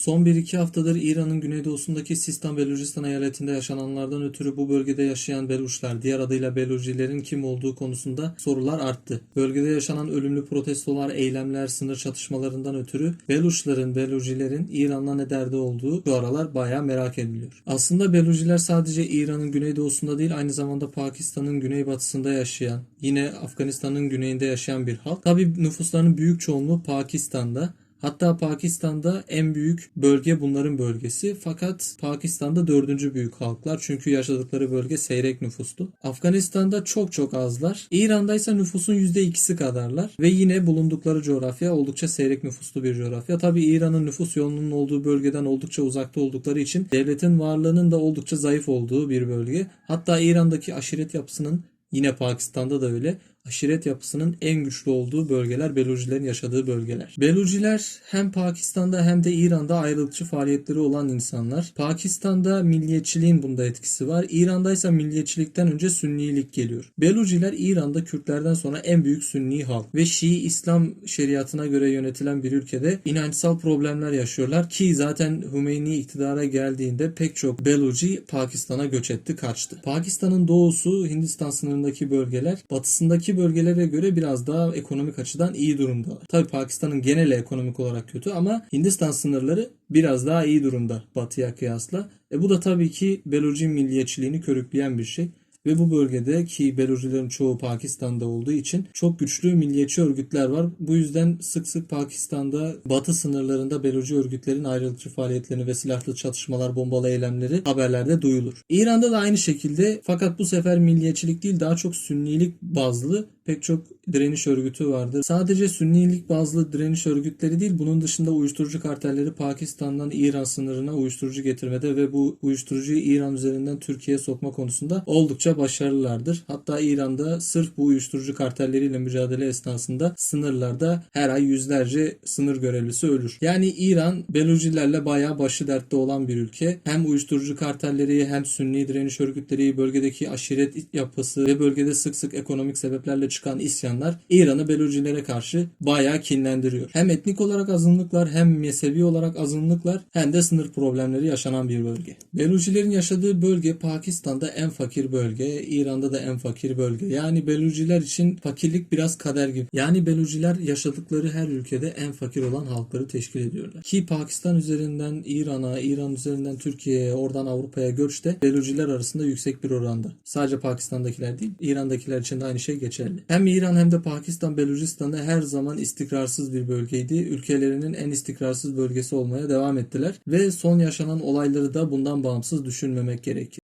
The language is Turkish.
Son 1-2 haftadır İran'ın güneydoğusundaki Sistan Belucistan eyaletinde yaşananlardan ötürü bu bölgede yaşayan Beluşlar, diğer adıyla Belucilerin kim olduğu konusunda sorular arttı. Bölgede yaşanan ölümlü protestolar, eylemler, sınır çatışmalarından ötürü Beluşların, Belucilerin İran'la ne derdi olduğu şu aralar bayağı merak ediliyor. Aslında Beluciler sadece İran'ın güneydoğusunda değil aynı zamanda Pakistan'ın güneybatısında yaşayan, yine Afganistan'ın güneyinde yaşayan bir halk. Tabi nüfuslarının büyük çoğunluğu Pakistan'da. Hatta Pakistan'da en büyük bölge bunların bölgesi. Fakat Pakistan'da dördüncü büyük halklar. Çünkü yaşadıkları bölge seyrek nüfuslu. Afganistan'da çok çok azlar. İran'da ise nüfusun %2'si kadarlar. Ve yine bulundukları coğrafya oldukça seyrek nüfuslu bir coğrafya. Tabi İran'ın nüfus yoğunluğunun olduğu bölgeden oldukça uzakta oldukları için devletin varlığının da oldukça zayıf olduğu bir bölge. Hatta İran'daki aşiret yapısının Yine Pakistan'da da öyle. Aşiret yapısının en güçlü olduğu bölgeler Belucilerin yaşadığı bölgeler. Beluciler hem Pakistan'da hem de İran'da ayrılıkçı faaliyetleri olan insanlar. Pakistan'da milliyetçiliğin bunda etkisi var. İran'da ise milliyetçilikten önce Sünnilik geliyor. Beluciler İran'da Kürtlerden sonra en büyük Sünni halk ve Şii İslam şeriatına göre yönetilen bir ülkede inançsal problemler yaşıyorlar ki zaten Hümeyni iktidara geldiğinde pek çok Beluci Pakistan'a göç etti, kaçtı. Pakistan'ın doğusu Hindistan sınırındaki bölgeler batısındaki bölgelere göre biraz daha ekonomik açıdan iyi durumdalar. Tabi Pakistan'ın geneli ekonomik olarak kötü ama Hindistan sınırları biraz daha iyi durumda batıya kıyasla. E bu da tabii ki Beluci milliyetçiliğini körükleyen bir şey. Ve bu bölgede ki Belucilerin çoğu Pakistan'da olduğu için çok güçlü milliyetçi örgütler var. Bu yüzden sık sık Pakistan'da batı sınırlarında Beluci örgütlerin ayrılıkçı faaliyetlerini ve silahlı çatışmalar, bombalı eylemleri haberlerde duyulur. İran'da da aynı şekilde fakat bu sefer milliyetçilik değil daha çok sünnilik bazlı pek çok direniş örgütü vardır. Sadece sünnilik bazlı direniş örgütleri değil bunun dışında uyuşturucu kartelleri Pakistan'dan İran sınırına uyuşturucu getirmede ve bu uyuşturucuyu İran üzerinden Türkiye'ye sokma konusunda oldukça başarılılardır. Hatta İran'da sırf bu uyuşturucu kartelleriyle mücadele esnasında sınırlarda her ay yüzlerce sınır görevlisi ölür. Yani İran Belucilerle bayağı başı dertte olan bir ülke. Hem uyuşturucu kartelleri hem sünni direniş örgütleri, bölgedeki aşiret yapısı ve bölgede sık sık ekonomik sebeplerle çıkan isyanlar İran'ı Belucilere karşı bayağı kinlendiriyor. Hem etnik olarak azınlıklar hem mezhebi olarak azınlıklar hem de sınır problemleri yaşanan bir bölge. Belucilerin yaşadığı bölge Pakistan'da en fakir bölge, İran'da da en fakir bölge. Yani Beluciler için fakirlik biraz kader gibi. Yani Beluciler yaşadıkları her ülkede en fakir olan halkları teşkil ediyorlar. Ki Pakistan üzerinden İran'a, İran üzerinden Türkiye'ye, oradan Avrupa'ya göçte Beluciler arasında yüksek bir oranda. Sadece Pakistan'dakiler değil, İran'dakiler için de aynı şey geçerli. Hem İran hem de Pakistan Belucistan'da her zaman istikrarsız bir bölgeydi. Ülkelerinin en istikrarsız bölgesi olmaya devam ettiler ve son yaşanan olayları da bundan bağımsız düşünmemek gerekir.